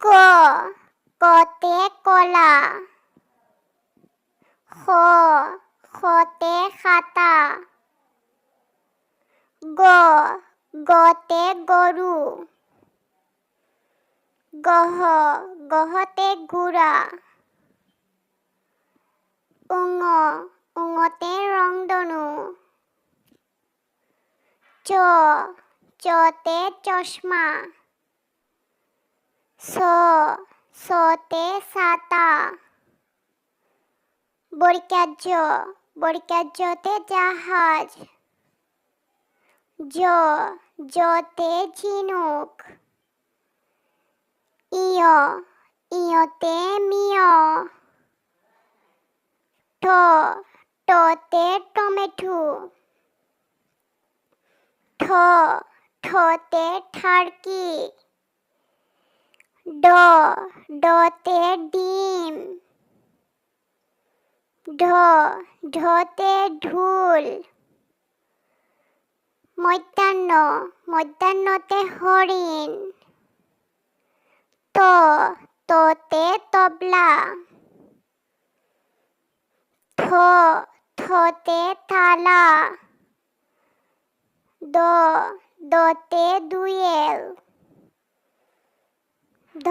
ক, কতে কলা, খ, খতে খাতা, গ, গতে গরু, গহ, গহতে গুড়া, উঙ, উঙতে রংধনু, চ, চতে চশমা স, সতে সাতা। বরিকার্য বরিকার্যতে জাহাজ। জ জতে ঝিনুক। ইয়, ইয়তে মিয়। ট টতে টমেটো ঠ, ঠতে ঠারকি ড ডতে ডিম। ঢ ঢতে ঢুল। মধ্যাহ্ন, মধ্যাহ্নতে হরিণ। ত ততে তবলা। থ থতে থালা। দ দতে দুয়েল। ধ,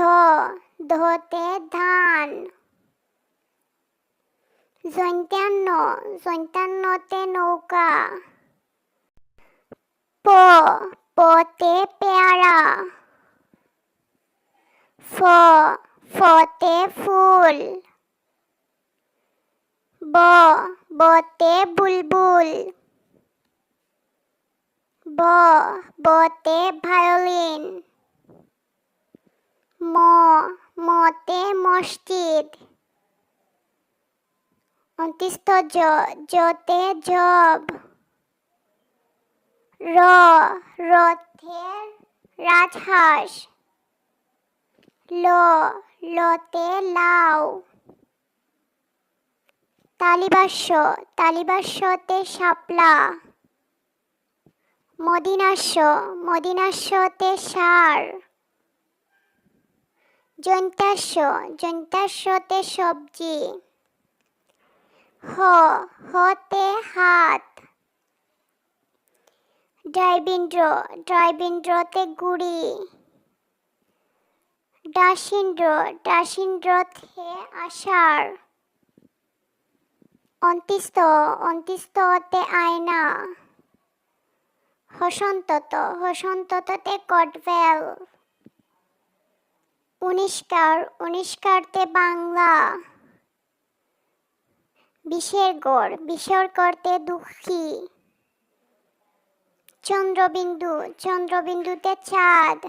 ধতে ধান। জন্তান্ন জন্তান্নতে নৌকা। প, পতে পেয়ারা। ফ, ফতে ফুল। ব, বতে বুলবুল। ব, বতে ভায়োলিন। ম, মতে মসজিদ। অন্তিস্থ জ জতে জব। র, রথে রাজহাঁস। ল, লতে লাউ। তালিবাস্য, তালিবাস্যতে শাপলা। মদিনাস্য, মদিনাস্যতে সার। জন্তাস্য জন্তাস্যতে সবজি। হ, হতে হাত। ড্রাইবিন্দ্র ড্রাইবিন্দ্রতে গুড়ি। ডাসিন্দ্র ডাসিন্দ্রতে আষাঢ়। অন্তিস্ত অন্তিস্ততে আয়না। হসন্তত, হসন্তততে কটভেল। উনিষ্কার উনিষ্কারতে বাংলা। বিষের গড় বিষর করতে দুঃখী। চন্দ্রবিন্দু চন্দ্রবিন্দুতে চাঁদ।